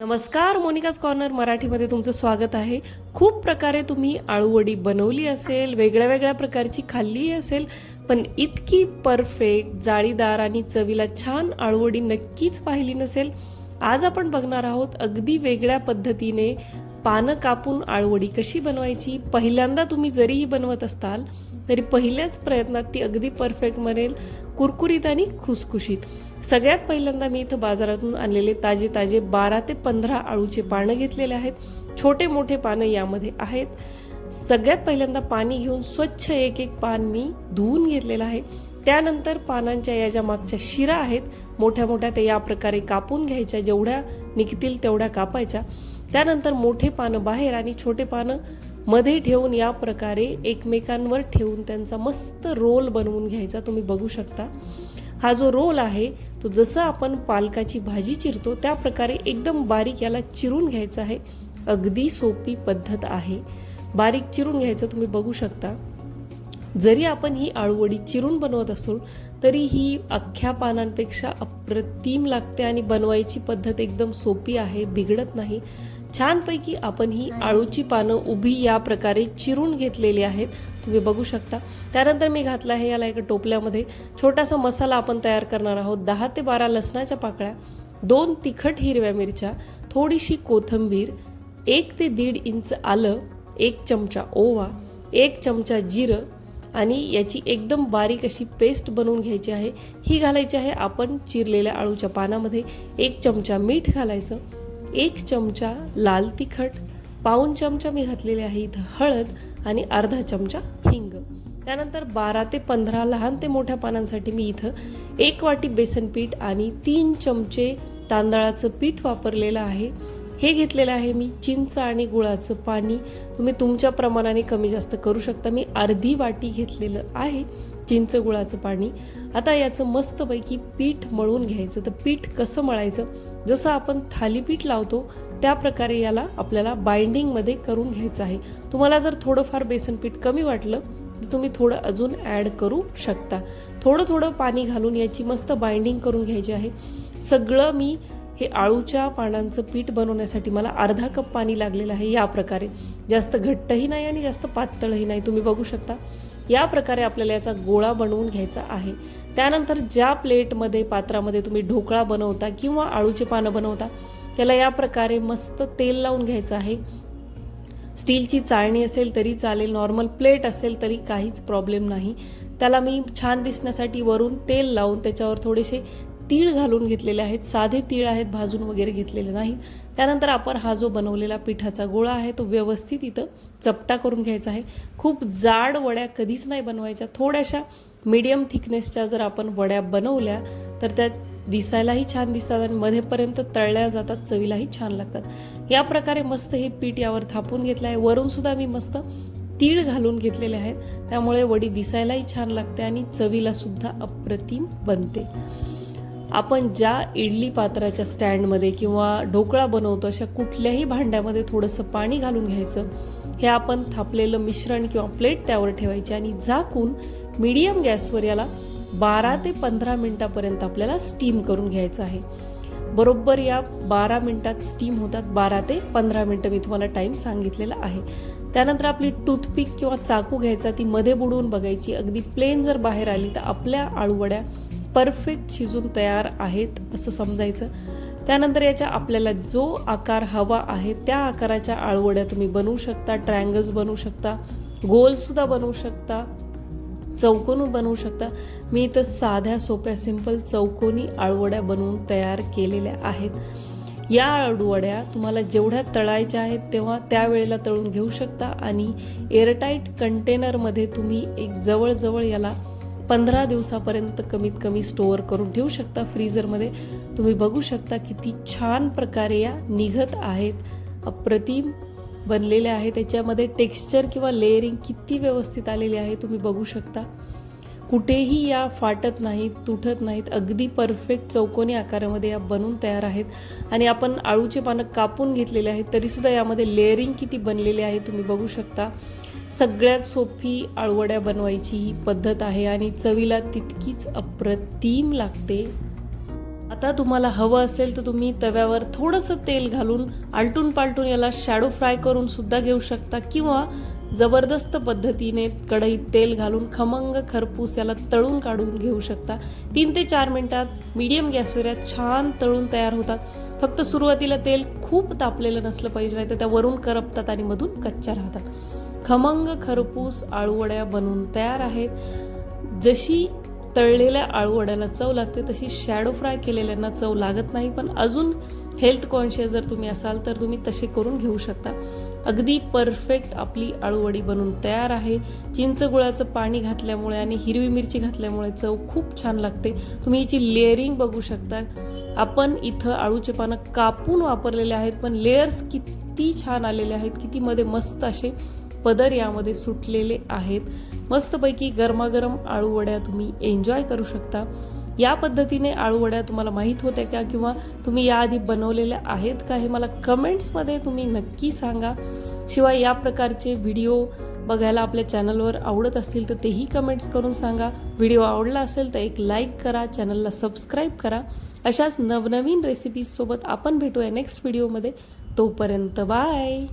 नमस्कार Monika's corner मराठीमध्ये तुमचं स्वागत आहे. खूप प्रकारे तुम्ही आळूवडी बनवली असेल वेगळ्या वेगळ्या प्रकारची खाल्ली असेल पण इतकी परफेक्ट जाळीदार आणि चवीला छान आळूवडी नक्कीच पाहिली नसेल. आज आपण बघणार आहोत अगदी वेगळ्या पद्धतीने पानं कापून आळूवडी कशी बनवायची. पहिल्यांदा तुम्ही जरीही बनवत असताल तरी पहिल्याच प्रयत्नात ती अगदी परफेक्ट बनेल कुरकुरीत आणि खुसखुशीत. सगळ्यात पहिल्यांदा मी इथं बाजारातून आणलेले ताजे ताजे बारा ते पंधरा आळूचे पानं घेतलेले आहेत. छोटे मोठे पानं यामध्ये आहेत. सगळ्यात पहिल्यांदा पाणी घेऊन स्वच्छ एक एक पान मी धुवून घेतलेलं आहे. त्यानंतर पानांच्या या ज्या मागच्या शिरा आहेत मोठ्या मोठ्या ते या प्रकारे कापून घ्यायच्या जेवढ्या निघतील तेवढ्या कापायच्या. त्यानंतर मोठे पानं बाहेर आणि छोटे पानं मध्ये ठेवून या प्रकारे एकमेकांवर ठेवून त्यांचा मस्त रोल बनवून घ्यायचा तुम्ही बघू शकता. हा जो रोल आहे तो जसं आपण पालकाची भाजी चिरतो त्या प्रकारे एकदम बारीक याला चिरून घ्यायचं आहे. अगदी सोपी पद्धत आहे. बारीक चिरून घ्यायचं तुम्ही बघू शकता. जरी आपण ही आळूवडी चिरून बनवत असू तरी ही अख्ख्या पानांपेक्षा अप्रतिम लागते आणि बनवायची पद्धत एकदम सोपी आहे बिघडत नाही. छानपैकी आपण ही आळूची पानं उभी या प्रकारे चिरून घेतलेली आहेत. तुम्ही बघू शकता. त्यानंतर मी घातलं आहे याला एका टोपल्यामध्ये. छोटासा मसाला आपण तयार करणार आहोत. दहा ते बारा लसणाच्या पाकळ्या दोन तिखट हिरव्या मिरच्या थोडीशी कोथिंबीर एक ते दीड इंच आलं एक चमचा ओवा एक चमचा जिरं आणि याची एकदम बारीक अशी पेस्ट बनवून घ्यायची आहे. ही घालायची आहे आपण चिरलेल्या आळूच्या पानामध्ये. एक चमचा मीठ घालायचं. एक चमचा लाल तिखट. पाऊन चमचा मी घातलेले आहे इथं हळद आणि अर्धा चमचा हिंग. त्यानंतर बारा ते पंधरा लहान ते मोठ्या पानांसाठी मी इथं एक वाटी बेसन पीठ आणि तीन चमचे तांदळाचं पीठ वापरलेलं आहे. हे घेतलेलं आहे मी चिंच आणि गुळाचं पाणी. तुम्ही तुमच्या प्रमाणाने कमी जास्त करू शकता. मी अर्धी वाटी घेतलेलं आहे. चिंच गुळाचं पाणी. आता याचं मस्तपैकी पीठ मळून घ्यायचं. तर पीठ कसं मळायचं? जसं आपण थालीपीठ लावतो त्या प्रकारे याला आपल्याला बाइंडिंगमध्ये करून घ्यायचं आहे. तुम्हाला जर थोडंफार बेसन पीठ कमी वाटलं तर तुम्ही थोडं अजून ॲड करू शकता. थोडं थोडं पाणी घालून याची मस्त बाइंडिंग करून घ्यायची आहे. सगळं मी हे आळूच्या पानांचं पीठ बनवण्यासाठी मला अर्धा कप पाणी लागलेलं आहे या प्रकारे. जास्त घट्टही नाही आणि जास्त पातळही नाही तुम्ही बघू शकता. या प्रकारे आपल्याला याचा गोळा बनवून घ्यायचा आहे. त्यानंतर ज्या प्लेटमध्ये पात्रामध्ये तुम्ही ढोकळा बनवता किंवा आळूचे पानं बनवता त्याला या प्रकारे मस्त तेल लावून घ्यायचं आहे. स्टीलची चाळणी असेल तरी चालेल नॉर्मल प्लेट असेल तरी काहीच प्रॉब्लेम नाही. त्याला मी छान दिसण्यासाठी वरून तेल लावून त्याच्यावर थोडेसे तीळ घालून घेतलेले आहेत साधे तीळ आहेत भाजून वगैरे घेतलेले नाहीत. त्यानंतर आपण हा जो बनवलेला पिठाचा गोळा आहे तो व्यवस्थित इथं चपटा करून घ्यायचा आहे. खूप जाड वड्या कधीच नाही बनवायच्या. थोड्याशा मीडियम थिकनेसच्या जर आपण वड्या बनवल्या तर त्या दिसायलाही छान दिसतात आणि मध्येपर्यंत तळल्या जातात चवीलाही छान लागतात. या प्रकारे मस्त हे पीठ यावर थापून घेतलं आहे. वरून सुद्धा मी मस्त तीळ घालून घेतलेले आहेत. त्यामुळे वडी दिसायलाही छान लागते आणि चवीला सुद्धा अप्रतिम बनते. आपण ज्या इडली पात्राच्या स्टँडमध्ये किंवा ढोकळा बनवतो अशा कुठल्याही भांड्यामध्ये थोडंसं पाणी घालून घ्यायचं. हे आपण थापलेलं मिश्रण किंवा प्लेट त्यावर ठेवायची आणि झाकून मीडियम गॅसवर याला बारा ते पंधरा मिनटापर्यंत आपल्याला स्टीम करून घ्यायचं आहे. बरोबर या बारा मिनटात स्टीम होतात बारा ते पंधरा मिनटं मी तुम्हाला टाईम सांगितलेला आहे. त्यानंतर आपली टूथपिक किंवा चाकू घ्यायचा ती मध्ये बुडवून बघायची. अगदी प्लेन जर बाहेर आली तर आपल्या आळूवड्या परफेक्ट शिजून तयार आहेत असं समजायचं. त्यानंतर याच्या आपल्याला जो आकार हवा आहे त्या आकाराच्या आळवड्या तुम्ही बनवू शकता ट्रायंगल्स बनवू शकता गोलसुद्धा बनवू शकता चौकोनी बनवू शकता. मी इथं साध्या सोप्या सिंपल चौकोनी आळवड्या बनवून तयार केलेल्या आहेत. या आळूवड्या तुम्हाला जेवढ्या तळायच्या आहेत तेव्हा त्यावेळेला तळून घेऊ शकता आणि एअरटाईट कंटेनरमध्ये तुम्ही एक जवळजवळ याला पंधरा दिवसापर्यंत कमीत कमी स्टोअर करून ठेवू शकता फ्रीजरमध्ये तुम्ही बघू शकता किती छान प्रकारे या निघत आहेत. अप्रतिम बनलेले आहे त्याच्यामध्ये टेक्स्चर किंवा लेअरिंग किती व्यवस्थित आलेली आहे तुम्ही बघू शकता. कुठेही या फाटत नाहीत तुटत नाहीत. अगदी परफेक्ट चौकोनी आकारामध्ये या बनून तयार आहेत. आणि आपण आळूचे पानं कापून घेतलेले आहेत तरीसुद्धा यामध्ये लेअरिंग किती बनलेले आहे तुम्ही बघू शकता. सगळ्यात सोपी आळवड्या बनवायची ही पद्धत आहे आणि चवीला तितकीच अप्रतिम लागते. आता तुम्हाला हवं असेल तर तुम्ही तव्यावर थोडंसं तेल घालून आलटून पालटून याला शॅडो फ्राय करून सुद्धा घेऊ शकता किंवा जबरदस्त पद्धतीने कढईत तेल घालून खमंग खरपूस याला तळून काढून घेऊ शकता. तीन ते चार मिनिटात मीडियम गॅसवर छान तळून तयार होतात. फक्त सुरुवातीला तेल खूप तापलेलं नसलं पाहिजे नाही तर त्या वरून करपतात आणि मधून कच्च्या राहतात. खमंग खरपूस आळूवड्या बनवून तयार आहेत. जशी तळलेल्या आळूवड्याला चव लागते तशी शॅडो फ्राय केलेल्यांना चव लागत नाही. पण अजून हेल्थ कॉन्शियस जर तुम्ही असाल तर तुम्ही तसे करून घेऊ शकता. अगदी परफेक्ट आपली आळूवडी बनून तयार आहे. चिंच गुळाचं पाणी घातल्यामुळे आणि हिरवी मिरची घातल्यामुळे चव खूप छान लागते. तुम्ही याची लेअरिंग बघू शकता. आपण इथं आळूचे पानं कापून वापरलेले आहेत पण लेयर्स किती छान आलेले आहेत किती मध्ये मस्त असे पदर यामध्ये सुटलेले आहेत. मस्तपैकी गरमागरम आळूवड्या तुम्ही एन्जॉय करू शकता. या पद्धतीने आळूवड्या तुम्हाला माहीत होत्या का किंवा तुम्ही याआधी बनवलेल्या आहेत का हे मला कमेंट्समध्ये तुम्ही नक्की सांगा. शिवाय या प्रकारचे व्हिडिओ बघायला आपल्या चॅनलवर आवडत असतील तर तेही कमेंट्स करून सांगा. व्हिडिओ आवडला असेल तर एक लाईक करा चॅनलला सबस्क्राईब करा. अशाच नवनवीन रेसिपीजसोबत आपण भेटूया नेक्स्ट व्हिडिओमध्ये तोपर्यंत बाय